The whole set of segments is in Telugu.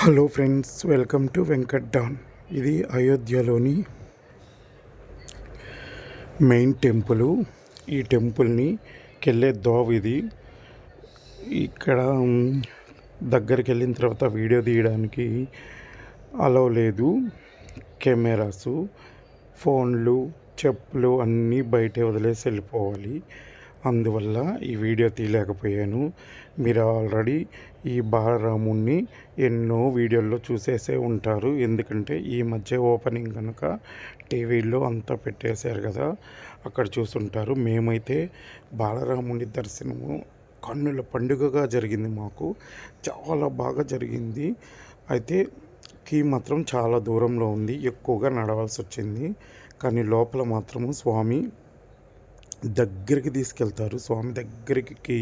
Hello friends welcome to Venkat don. ఇది అయోధ్యలోని మెయిన్ టెంపుల్. ఈ టెంపుల్ని కెళ్ళే దోవ ఇది. ఇక్కడ దగ్గరికి వెళ్ళిన తర్వాత వీడియో తీయడానికి అలో లేదు. కెమెరాసు ఫోన్లు చెప్పులు అన్నీ బయటే వదిలేసి వెళ్ళిపోవాలి. అందువల్ల ఈ వీడియో తీయలేకపోయాను. మీరు ఆల్రెడీ ఈ బాలరాముణ్ణి ఎన్నో వీడియోల్లో చూసేసే ఉంటారు. ఎందుకంటే ఈ మధ్య ఓపెనింగ్ కనుక టీవీలో అంతా పెట్టేశారు కదా అక్కడ చూసుంటారు మేమైతే బాలరాముని దర్శనము కన్నుల పండుగగా జరిగింది మాకు. చాలా బాగా జరిగింది. అయితే కీ మాత్రం చాలా దూరంలో ఉంది. ఎక్కువగా నడవాల్సి వచ్చింది కానీ లోపల మాత్రము స్వామి దగ్గరికి తీసుకెళ్తారు. స్వామి దగ్గరికి కీ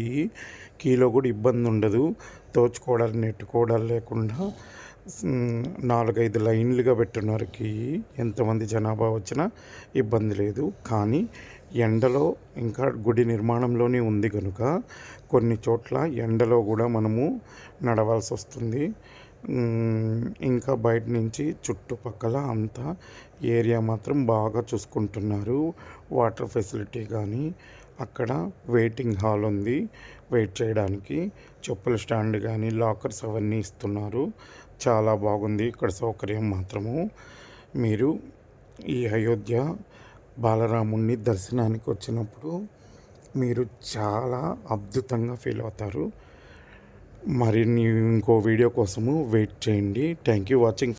కీలో కూడా ఇబ్బంది ఉండదు. తోచుకోవడాలు నెట్టుకోవడాలు లేకుండా నాలుగైదు లైన్లుగా పెట్టున్నారు. కీ ఎంతమంది జనాభా వచ్చినా ఇబ్బంది లేదు. కానీ ఎండలో ఇంకా గుడి నిర్మాణంలోనే ఉంది కనుక కొన్ని చోట్ల ఎండలో కూడా మనము నడవాల్సి వస్తుంది. ఇంకా బయట నుంచి చుట్టుపక్కల అంతా ఏరియా మాత్రం బాగా చూసుకుంటున్నారు. వాటర్ ఫెసిలిటీ కానీ అక్కడ వెయిటింగ్ హాల్ ఉంది. వెయిట్ చేయడానికి చెప్పుల స్టాండ్ కానీ లాకర్స్ అవన్నీ ఇస్తున్నారు. చాలా బాగుంది. ఇక్కడ సౌకర్యం మాత్రము. మీరు ఈ అయోధ్య బాలరాముణ్ణి దర్శనానికి వచ్చినప్పుడు మీరు చాలా అద్భుతంగా ఫీల్ అవుతారు. మరిన్ని ఇంకో వీడియో కోసము వెయిట్ చేయండి. Thank you watching